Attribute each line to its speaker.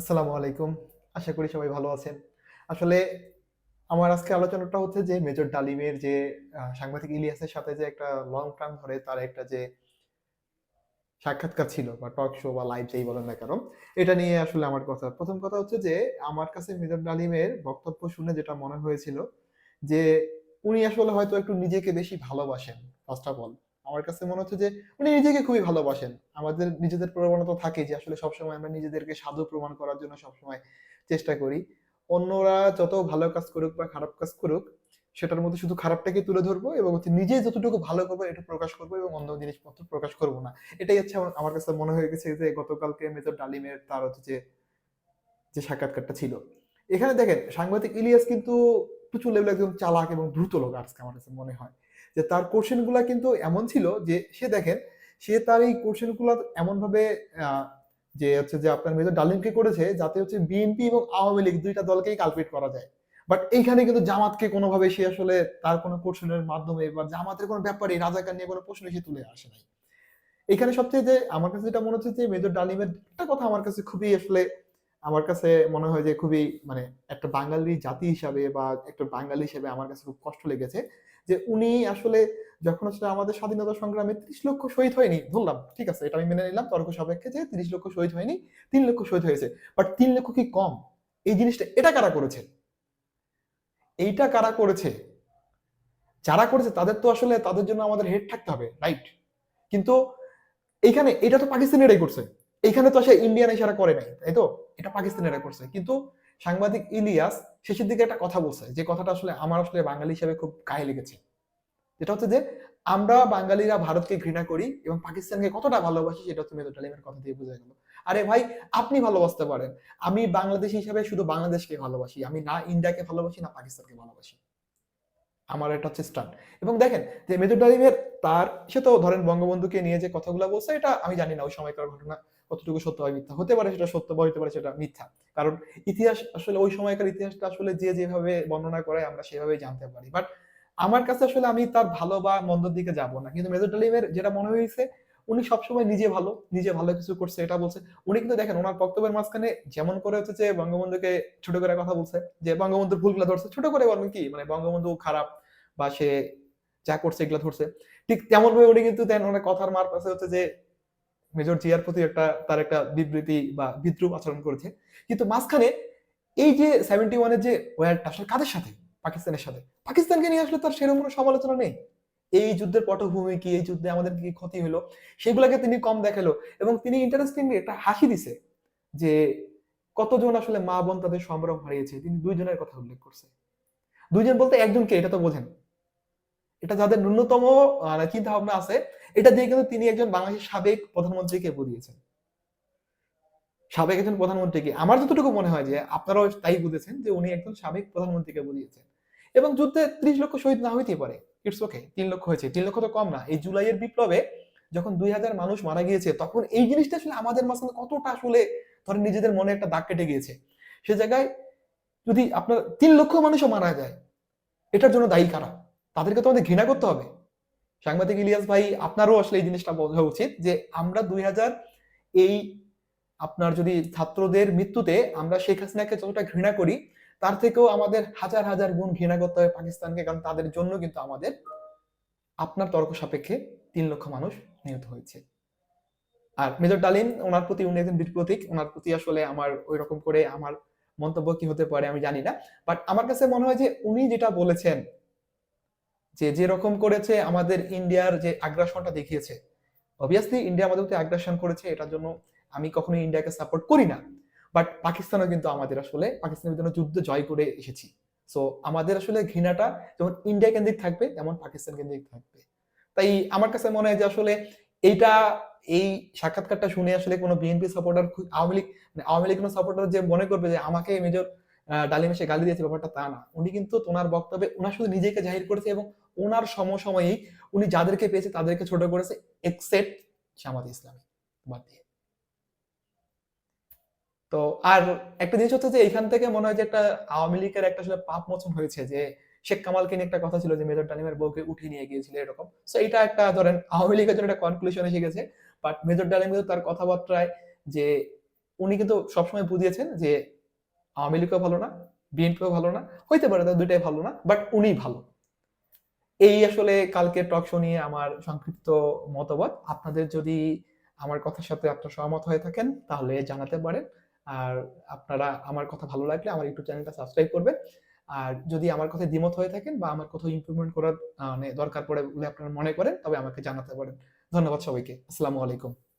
Speaker 1: আসসালামু আলাইকুম। আশা করি সবাই ভালো আছেন। আসলে আমার আজকে আলোচনাটা হচ্ছে যে মেজর ডালিমের যে সাংবাদিক ইলিয়াসের সাথে যে একটা লং টার্ম ধরে তার একটা যে সাক্ষাৎকার ছিল বা টক শো বা লাইভ যেই বলেন না কেন, এটা নিয়ে আসলে আমার কথা। প্রথম কথা হচ্ছে যে আমার কাছে মেজর ডালিমের বক্তব্য শুনে যেটা মনে হয়েছিল যে উনি আসলে হয়তো একটু নিজেকে বেশি ভালোবাসেন ফার্স্ট অফ অল আমার কাছে মনে হচ্ছে যে উনি নিজেকে খুবই ভালোবাসেন। আমাদের নিজেদের প্রবণতা থাকে যে আসলে সবসময় আমরা নিজেদেরকে সাধু প্রমাণ করার জন্য সবসময় চেষ্টা করি। অন্যরা যত ভালো কাজ করুক বা খারাপ কাজ করুক, সেটার মধ্যে শুধু খারাপটাকে তুলে ধরবো এবং হচ্ছে নিজে যতটুকু ভালো করব এটা প্রকাশ করব এবং অন্য জিনিসপত্র প্রকাশ করব না। এটাই হচ্ছে আমার কাছে মনে হয়ে গেছে যে গতকালকে মেজর ডালিমের তার হচ্ছে যে যে সাক্ষাৎকারটা ছিল। এখানে দেখেন সাংবাদিক ইলিয়াস কিন্তু প্রচুর লেভেল একজন চালাক এবং দ্রুত লোক আজকে আমার কাছে মনে হয়। যে তার কোশ্চেনগুলা কিন্তু এমন ছিল যে সে দেখেন, সে তার এই কোশ্চেনগুলা এমন ভাবে যে হচ্ছে যে আপনার মেজর ডালিমকে করেছে যাতে হচ্ছে বিএনপি এবং আওয়ামী লীগ দুইটা দলকেই কালপিট করা যায়। বাট এইখানে কিন্তু জামাতকে কোনোভাবে সে আসলে তার কোনো কোশ্চেনের মাধ্যমে বা জামাতের কোনো ব্যাপারে রাজাকার নিয়ে কোনো প্রশ্ন সে তুলে আসে নাই। এখানে সবচেয়ে যে আমার কাছে যেটা মনে হচ্ছে যে মেজর ডালিমের একটা কথা আমার কাছে খুবই আসলে, আমার কাছে মনে হয় যে খুবই মানে একটা বাঙালি জাতি হিসাবে বা একটা বাঙালি হিসেবে আমার কাছে খুব কষ্ট লেগেছে। যে উনি আসলে যখন আসলে আমাদের স্বাধীনতা সংগ্রামে ত্রিশ লক্ষ শহীদ হয়নি, ধরলাম, ঠিক আছে, এটা আমি মেনে নিলাম, তর্ক সাপেক্ষে যে ত্রিশ লক্ষ শহীদ হয়নি, তিন লক্ষ শহীদ হয়েছে বাট তিন লক্ষ কি কম? এই জিনিসটা এটা কারা করেছে? এইটা কারা করেছে? যারা করেছে তাদের তো আসলে তাদের জন্য আমাদের হেড থাকতে হবে রাইট কিন্তু এইখানে এটা তো পাকিস্তানিরাই করছে, এইখানে তো সে ইন্ডিয়ান ইশারা করে নাই, তাই তো? এটা পাকিস্তানিরা করছে, কিন্তু সাংবাদিক ইলিয়াস শেষের দিকে একটা কথা বলছে, যে কথাটা আসলে আমার আসলে বাঙালি হিসেবে খুব গায়ে লেগেছে। যেটা হচ্ছে যে, আমরা বাঙালিরা ভারতকে ঘৃণা করি এবং পাকিস্তানকে কতটা ভালোবাসি সেটা হচ্ছে মেজর আলিমের কথা দিয়ে বোঝা গেল। আরে ভাই, আপনি ভালোবাসতে পারেন। আমি বাংলাদেশ হিসাবে শুধু বাংলাদেশকে ভালোবাসি, আমি না ইন্ডিয়াকে ভালোবাসি, না পাকিস্তানকে ভালোবাসি। আমার এটা হচ্ছে স্টান এবং দেখেন যে মেজর ডালিমের তার, সে তো ধরেন বঙ্গবন্ধুকে নিয়ে যে কথাগুলো বলছে, এটা আমি জানি না ওই সময়কার ঘটনা, কতটুকু সত্য হয় মিথ্যা। হতে পারে সেটা সত্য বা হতে পারে সেটা মিথ্যা। কারণ ইতিহাস আসলে ওই সময়কার ইতিহাসটা আসলে যে যেভাবে বর্ণনা করে, আমরা সেভাবেই জানতে পারি। বাট আমার কাছে আসলে আমি তার ভালো বা মন্দর দিকে যাব না। কিন্তু মেজর ডালিমের যেটা মনে হয়েছে উনি সবসময় নিজে ভালো নিজে ভালো কিছু করছে, এটা বলছে। উনি কিন্তু দেখেন, ওনার বক্তব্যের মাঝখানে যেমন করে হচ্ছে যে বঙ্গবন্ধুকে ছোট করে কথা বলছে, যে বঙ্গবন্ধুর ভুলগুলো ধরছে, ছোট করে বলবেন কি মানে বঙ্গবন্ধু খারাপ বা সে যা করছে এগুলো ধরছে, ঠিক তেমন ভাবে উনি কিন্তু দেন ওনার কথার মার পাশে হচ্ছে যে মেজর জিয়ার প্রতি একটা, তার একটা বিবৃতি বা বিদ্রুপ আচরণ করেছে। কিন্তু মাঝখানে এই যে সেভেন্টি ওয়ানের যে ওয়ারটা আসলে কাদের সাথে? পাকিস্তানের সাথে। পাকিস্তানকে নিয়ে আসলে তার সেরকম কোনো সমালোচনা নেই। এই যুদ্ধের পটভূমি কি, এই যুদ্ধে আমাদের কি ক্ষতি হলো? সেগুলোকে তিনি কম দেখাল এবং তিনি ইন্টারেস্টিংলি একটা হাসি দিছে যে কতজন আসলে মা বোন তাদের সম্ভ্রম হারিয়েছে। তিনি দুইজনের কথা উল্লেখ করছে। দুইজন বলতে একজনকে, এটা তো বোঝেন। এটা যাদের ন্যূনতম চিন্তা ভাবনা আছে, এটা দিয়ে কিন্তু তিনি একজন বাংলাদেশের সাবেক প্রধানমন্ত্রীকে বুঝিয়েছেন। সাবেক একজন প্রধানমন্ত্রীকে। আমার যতটুকু মনে হয় যে আপনারাও তাই বুঝেছেন যে উনি একজন সাবেক প্রধানমন্ত্রীকে বুঝিয়েছেন। এবং যুদ্ধে ত্রিশ লক্ষ শহীদ না হইতে পারে। ইটস ওকে তিন লক্ষ হয়েছে। তিন লক্ষ তো কম না। এই জুলাইয়ের বিপ্লবে যখন দুই হাজার মানুষ মারা গিয়েছে, তখন এই জিনিসটা আসলে আমাদের মাঝখানে কতটা আসলে ধরেন নিজেদের মনে একটা দাগ কেটে গিয়েছে। সে জায়গায় যদি আপনার তিন লক্ষ মানুষও মারা যায়, এটার জন্য দায়ী কারা? তাদেরকে তো আমাদের ঘৃণা করতে হবে। সাংবাদিক ইলিয়াস ভাই, আপনারও আসলে এই জিনিসটা বোঝা উচিত যে আমরা দুই হাজার এই আপনার যদি ছাত্রদের মৃত্যুতে আমরা শেখ হাসিনাকে যতটা ঘৃণা করি তার থেকেও আমাদের হাজার হাজার গুণ ঘৃণা করতে হবে পাকিস্তানকে, কারণ তাদের জন্য কিন্তু আমাদের আপনার তর্ক সাপেক্ষে তিন লক্ষ মানুষ নিহত হয়েছে। আর মেজর ডালিম, ওনার প্রতি, উনি একজন বীর প্রতীক, ওনার প্রতি আসলে আমার ওই রকম করে আমার মন্তব্য কি হতে পারে আমি জানি না। বাট আমার কাছে মনে হয় যে উনি যেটা বলেছেন, যে যেরকম করেছে আমাদের ইন্ডিয়ার যে আগ্রাসনটা দেখিয়েছে অবভিয়াসলি ইন্ডিয়া আমাদের প্রতি আগ্রাসন করেছে, এটার জন্য আমি কখনো ইন্ডিয়াকে সাপোর্ট করি না। বাট পাকিস্তানও কিন্তু আমাদের আসলে পাকিস্তানের জন্য যুদ্ধ জয় করে এসেছি। সো আমাদের আসলে ঘৃণাটা যেমন ইন্ডিয়া কেন্দ্রিক থাকবে, তেমন পাকিস্তান কেন্দ্রিক থাকবে। তাই আমার কাছে মনে হয় যে আসলে এইটা, এই সাক্ষাৎকারটা শুনে আসলে কোনো বিএনপি সাপোর্টার আওয়ামী লীগ মানে আওয়ামী লীগ কোনো সাপোর্টার যে মনে করবে যে আমাকে মেজর ডালিম এসে গালি দিয়েছে, ব্যাপারটা তা না। উনি কিন্তু ওনার বক্তব্যে ওনার শুধু নিজেকে জাহির করেছে এবং ওনার সমসময়েই উনি যাদেরকে পেয়েছে তাদেরকে ছোট করেছে এক্সেপ্ট জামাত ইসলামী বাদ দিয়ে। তো আর একটা জিনিস হচ্ছে যে এখান থেকে মনে হয় যে একটা আওয়ামী লীগের একটা আসলে পাপ মোচন হয়েছে যে শেখ কামালকে নিয়ে একটা কথা ছিল যে মেজর ডালিমের বউকে উঠিয়ে নিয়ে গিয়েছিল এরকম। সো এটা একটা ধরেন আওয়ামী লীগের জন্য একটা কনক্লুশন এসে গেছে। বাট মেজর ডালিম কিন্তু তার কথাবার্তায় যে উনি কিন্তু সবসময় বুঝিয়েছেন যে আওয়ামী লীগও ভালো না, বিএনপিও ভালো না, হইতে পারে তার দুইটাই ভালো না বাট উনি ভালো। এই আসলে কালকে টক শো নিয়ে আমার সংক্ষিপ্ত মতবাদ। আপনাদের যদি আমার কথার সাথে আপনার সহমত হয়ে থাকেন, তাহলে জানাতে পারেন। আর আপনারা আমার কথা ভালো লাগলে আমার ইউটিউব চ্যানেলটা সাবস্ক্রাইব করবেন। আর যদি আমার কথা দ্বিমত হয়ে থাকেন বা আমার কোথাও ইমপ্রুভমেন্ট করার মানে দরকার পড়ে বলে আপনারা মনে করেন, তবে আমাকে জানাতে পারেন। ধন্যবাদ সবাইকে। আসসালামু আলাইকুম।